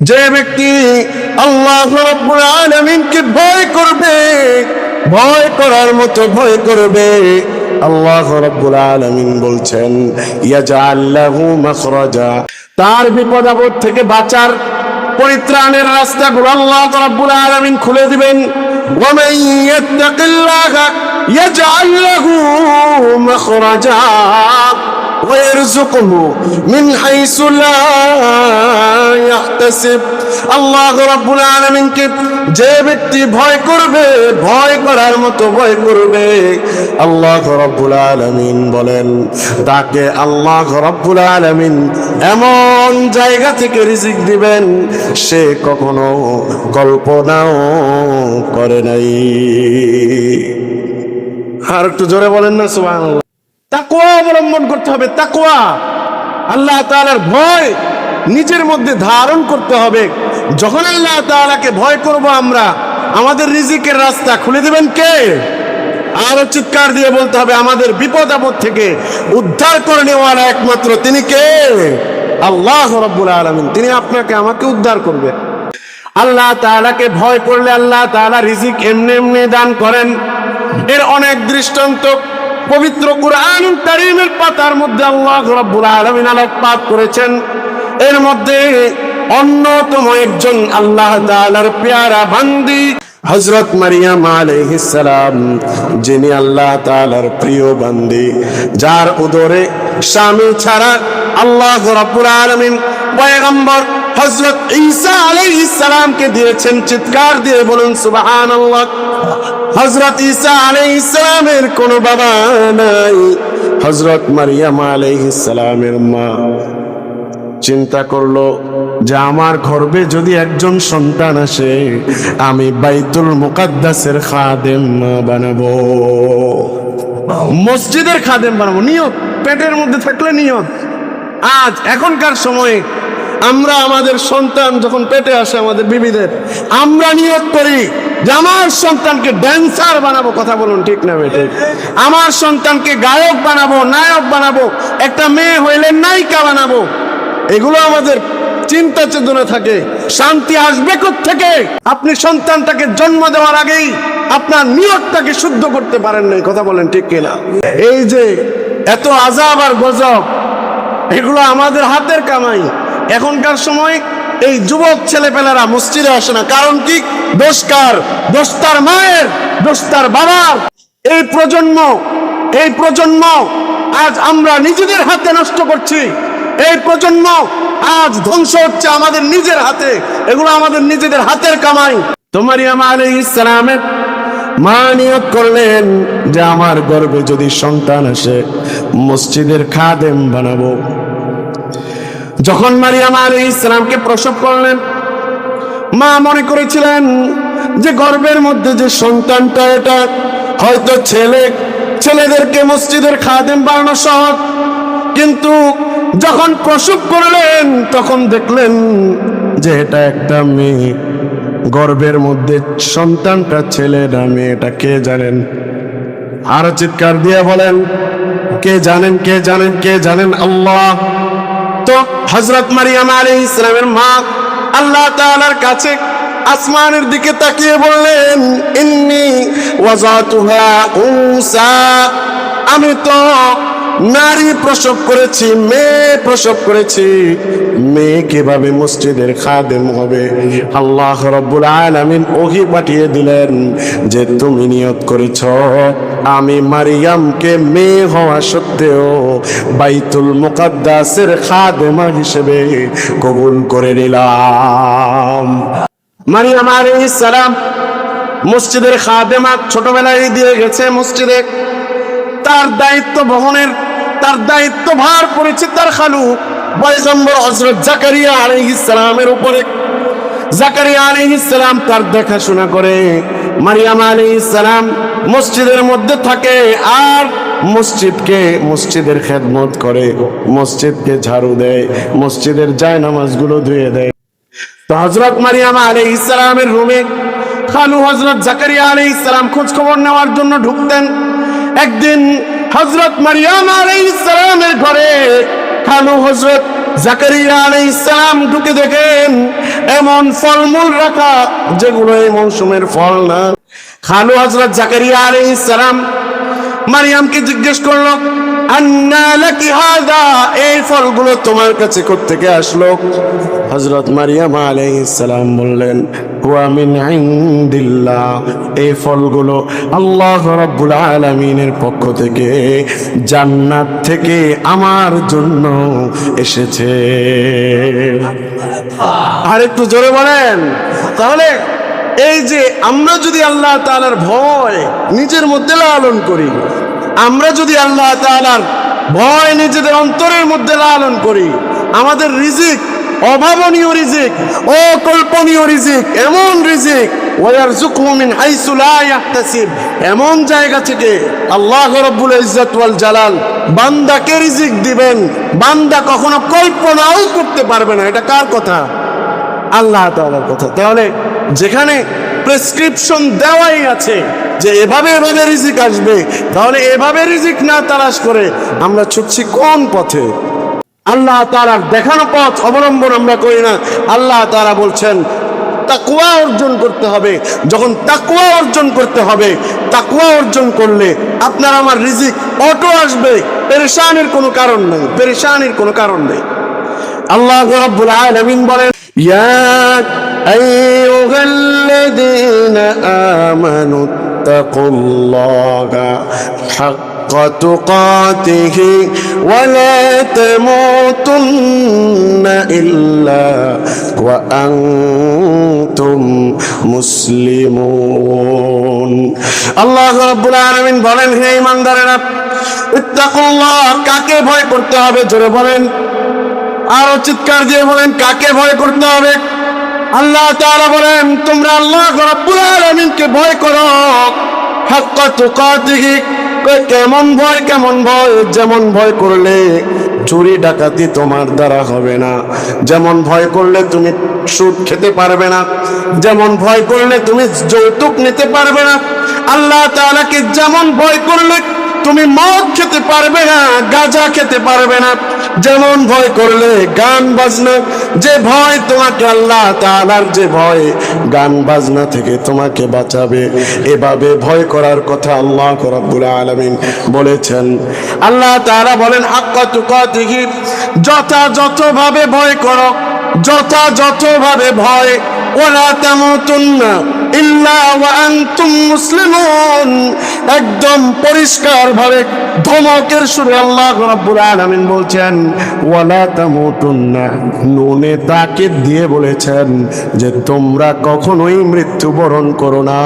যে ব্যক্তি আল্লাহ আলামিনকে ভয় করবে, ভয় করার মতো ভয় করবে, আল্লাহ রাব্বুল আলামিন বলছেন তার বিপদ আপদ থেকে বাঁচার পরিত্রাণের রাস্তাগুলো আল্লাহ রাব্বুল আলামিন খুলে দিবেন। ওয়ামান ইয়াত্তাকিল্লাহা, ইয়াজআল লাহু মাখরাজা। ويرزقه من حيث لا يحتسب আল্লাহ রাব্বুল আলামিনকে যে ব্যক্তি ভয় করবে ভয় করার মতো ভয় করবে আল্লাহ রাব্বুল আলামিন বলেন তাকে আল্লাহ রাব্বুল আলামিন এমন জায়গা থেকে রিজিক দিবেন সে কখনো কল্পনাও করে নাই আর একটু জোরে বলেন না সুবহানাল্লাহ তাকওয়া অবলম্বন করতে হবে, তাকওয়া। আল্লাহ তাআলার ভয় নিজের মধ্যে ধারণ করতে হবে। যখন আল্লাহ তালাকে ভয় করব আমরা, আমাদের রিজিকের রাস্তা খুলে দেবেন কে? আরও চিৎকার দিয়ে বলতে হবে, আমাদের বিপদ আপদ থেকে উদ্ধার করে নেওয়ার একমাত্র তিনি কে? আল্লাহ রাব্বুল আলামিন। তিনি আপনাকে, আমাকে উদ্ধার করবে। আল্লাহ তাআলাকে ভয় করলে আল্লাহ তাআলা রিজিক এমনি এমনি দান করেন। এর অনেক দৃষ্টান্ত পবিত্র কুরআন কারীমের পাতার মধ্যে আল্লাহ রাব্বুল আলামিন আলোকপাত করেছেন। এর মধ্যে অন্যতম একজন আল্লাহ তাআলার পেয়ারা বান্দি হযরত মারিয়াম আলাইহিস সালাম, যিনি আল্লাহ তাআলার প্রিয় বান্দি, যার উদরে স্বামী ছাড়া আল্লাহ রাব্বুল আলামিন পয়গম্বর হযরত ঈসা আলাইহিস সালামকে দিয়েছেন, চিৎকার দিয়ে বলুন সুবহানাল্লাহ। হযরত ঈসা আলাইহিস সালামের কোনো বাবা নাই। হযরত মারিয়াম আলাইহিস সালামের মা। চিন্তা করল যে আমার গর্বে যদি একজন সন্তান আসে, আমি বাইতুল মুকাদ্দাসের খাদেম বানাবো। মসজিদের খাদেম বানাবো। নিয়ত, পেটের মধ্যে থাকলে নিয়ত। আজ, এখনকার সময়ে আমরা আমাদের সন্তান যখন পেটে আসে আমাদের বিবিদের, আমরা নিয়োগ করি। আমার সন্তানকে ড্যান্সার বানাবো, কথা বলুন ঠিক না বেটে আমার সন্তানকে গায়ক বানাবো, নায়ক বানাবো, একটা মেয়ে হইলে নায়িকা বানাবো। এগুলো আমাদের চিন্তা চেতনা থাকে, শান্তি আসবে থেকে আপনি সন্তানটাকে জন্ম দেওয়ার আগেই আপনার নিয়তটাকে শুদ্ধ করতে পারেন নাই, কথা বলেন ঠিক কিনা? এই যে এত আজাব আর গজব, এগুলো আমাদের হাতের কামাই। এখনকার সময় এই যুবক ছেলেপেলেরা মসজিদে আসে না। কারণ কি? দোষকার দোস্তার মায়ের দোস্তার বাবার। এই প্রজন্ম এই প্রজন্ম আজ আমরা নিজেদের হাতে নষ্ট করছি। এই প্রজন্ম আজ ধ্বংস হচ্ছে আমাদের নিজের হাতে। এগুলো আমাদের নিজেদের হাতের কামাই। তোমারই আমার ইসলামের মা নিয়োগ করলেন যে আমার গর্বে যদি সন্তান আসে, মসজিদের খাদেম বানাবো। যখন মারিয়াম আলী ইসলামকে প্রসব করলেন, মা মনে করেছিলেন যে গর্বের মধ্যে যে সন্তানটা এটা। হয়তো ছেলে, ছেলেদেরকে মসজিদের খাদেম বানানো সহজ। কিন্তু যখন প্রসব করলেন, তখন দেখলেন যে এটা একটা মেয়ে। গর্বের মধ্যে সন্তানটা ছেলে না মেয়েটা কে জানেন? আর চিৎকার দিয়ে বলেন, কে জানেন কে জানেন কে জানেন? আল্লাহ তো হজরত মারিয়াম আলী ইসলামের মা আল্লাহ তালার কাছে আসমানের দিকে তাকিয়ে বললেন, ইন্নি ওয়াজাতুহা উসা আমি তো নারী প্রসব করেছি, মেয়ে প্রসব করেছি। মেয়ে কীভাবে মসজিদের খাদেম হবে? আল্লাহ রব্বুল আলামিন ওহি পাঠিয়ে দিলেন যে, তুমি নিয়ত করেছ। আমি মারিয়ামকে মেয়ে হওয়া সত্ত্বেও বাইতুল মুকাদ্দাসের খাদেমা হিসেবে কবুল করে নিলাম। মারিয়াম আলাইহিস সালাম মসজিদের খাদেমা ছোটবেলায় দিয়ে গেছে মসজিদে। তার দায়িত্ব বহনের তার দায়িত্ব ভার পড়েছে তার খালু পয়গম্বর হজরত জাকারিয়া আলাইহিস সালামের উপরে। জাকারিয়া আলাইহিস সালাম তার দেখাশোনা করে, মারিয়াম আলাইহিস সালাম মসজিদের মধ্যে থাকে আর মসজিদকে মসজিদের খেদমত করে, মসজিদকে ঝাড়ু দেয়, মসজিদের জায় নামাজগুলো ধুয়ে দেয়। তো হজরত মারিয়াম আলাইহিস সালামের রুমে খালু হজরত জাকারিয়া আলাইহিস সালাম খোঁজ খবর নেওয়ার জন্য ঢুকতেন। একদিন হজরত মারিয়াম আলাইহিস সালামের ঘরে খালু হজরত জাকারিয়া আলাইহিস সালাম ঢুকে দেখেন, এমন ফলমূল রাখা যেগুলো এই মৌসুমের ফল না। খালু হজরত জাকারিয়া আলাইহিস সালাম মারিয়ামকে জিজ্ঞেস করল এই ফলগুলো তোমার কাছে কোত্থেকে আসলো? হযরত মারিয়াম আলাইহিস সালাম বললেন হুয়া মিন ইনদিল্লাহ। এই ফলগুলো আল্লাহ রাব্বুল আলামিনের পক্ষ থেকে জান্নাত থেকে আমার জন্য এসেছে। আর একটু জোরে বলেন। তাহলে এই যে আমরা যদি আল্লাহ তাআলার ভয় নিজের মধ্যে লালন করি, আমরা যদি আল্লাহ তাআলার ভয় নিজেদের অন্তরের মধ্যে লালন করি, আমাদের রিজিক অভাবনীয় রিজিক, অকল্পনীয় রিজিক, এমন রিজিক, ওয়ারযুকহু মিন হাইসু লা ইয়াহতাসিব। এমন জায়গা থেকে আল্লাহ রাব্বুল ইজ্জত ওয়াল জালাল বান্দাকে রিজিক দিবেন। বান্দা কখনো কল্পনাও করতে পারবে না। এটা কার কথা? আল্লাহ তাআলার কথা। তাহলে যেখানে প্রেসক্রিপশন দেওয়াই আছে যে এভাবে এভাবে রিজিক আসবে, তাহলে এভাবে রিজিক না তালাশ করে আমরা ছুটছি কোন পথে? আল্লাহ তাআলার দেখানো পথ অবলম্বন আমরা করি না। আল্লাহ তারা বলছেন তাকুয়া অর্জন করতে হবে। যখন তাকুয়া অর্জন করতে হবে তাকুয়া অর্জন করলে আপনার আমার রিজিক অটো আসবে। পেরেশানির কোনো কারণ নেই, পেরেশানির কোনো কারণ নেই। আল্লাহ রাব্বুল আলামিন বলেন, ইয়া আইয়ুহাল্লাযীনা আমানু তাকুল্লাহা হাক্কা তুকাতিহি ওয়া লা তামুতুন্না ইল্লা ওয়া আনতুম মুসলিমুন আল্লাহ রাব্বুল আলামিন বলেন, হে ঈমানদারেরা ইত্তাকুল্লাহ কাকে ভয় করতে হবে? জোরে বলেন। আরও চিৎকার দিয়ে বলেন, কাকে ভয় করতে হবে? আল্লাহ তাআলা বলেন, তোমরা আল্লাহ রাব্বুল আলামিনকে ভয় করো। হাক্কা তুকাতিহি কেমন ভয় কেমন ভয়? যেমন ভয় করলে চুরি ডাকাতি তোমার দ্বারা হবে না। যেমন ভয় করলে তুমি সুদ খেতে পারবে না। যেমন ভয় করলে তুমি যৌতুক নিতে পারবে না। আল্লাহ তাআলাকে যেমন ভয় করলে তুমি মদ খেতে পারবে না, গাঁজা খেতে পারবে না। যেমন ভয় করলে গান বাজনা, যে ভয় তোমাকে আল্লাহ তাআলার যে ভয়, গান বাজনা থেকে তোমাকে বাঁচাবে। এভাবে ভয় করার কথা আল্লাহ রাব্বুল আলামিন বলেছেন। আল্লাহ তাআলা বলেন, হাক্কা তুকাতিহি যথাযথভাবে ভয় করো যথাযথভাবে ভয় ওলা তামুতুন্না। ইল্লা আনতুম মুসলিমুন। একদম পরিষ্কার ভাবে ধমকের সুরে আল্লাহ রাব্বুল আলামিন বলছেন, ওয়ালা তামুতুন্না। নুনে তাকিদ দিয়ে বলেছেন যে, তোমরা কখনোই মৃত্যুবরণ করো না।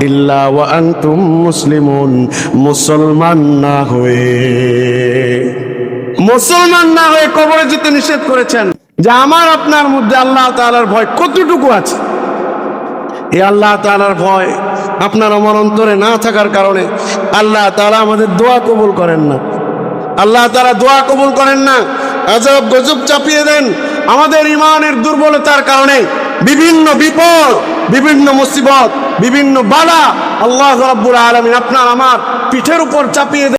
ইল্লা ওয়া আনতুম মুসলিমুন। মুসলমান না হয়ে মুসলমান না হয়ে কবরে যেতে নিষেধ করেছেন। যে আমার আপনার মধ্যে আল্লাহ তাআলার ভয় কতটুকু আছে? এই আল্লাহ তাআলার ভয় আপনার আমার অন্তরে না থাকার কারণে আল্লাহ তাআলা আমাদের দোয়া কবুল করেন না। আল্লাহ তাআলা দোয়া কবুল করেন না। আজব গজব চাপিয়ে দেন। আমাদের ইমানের দুর্বলতার কারণে বিভিন্ন বিপদ, বিভিন্ন মুসিবত, বিভিন্ন বালা আল্লাহ রাব্বুল আলামিন আপনার আমার পিঠের উপর চাপিয়ে দেন।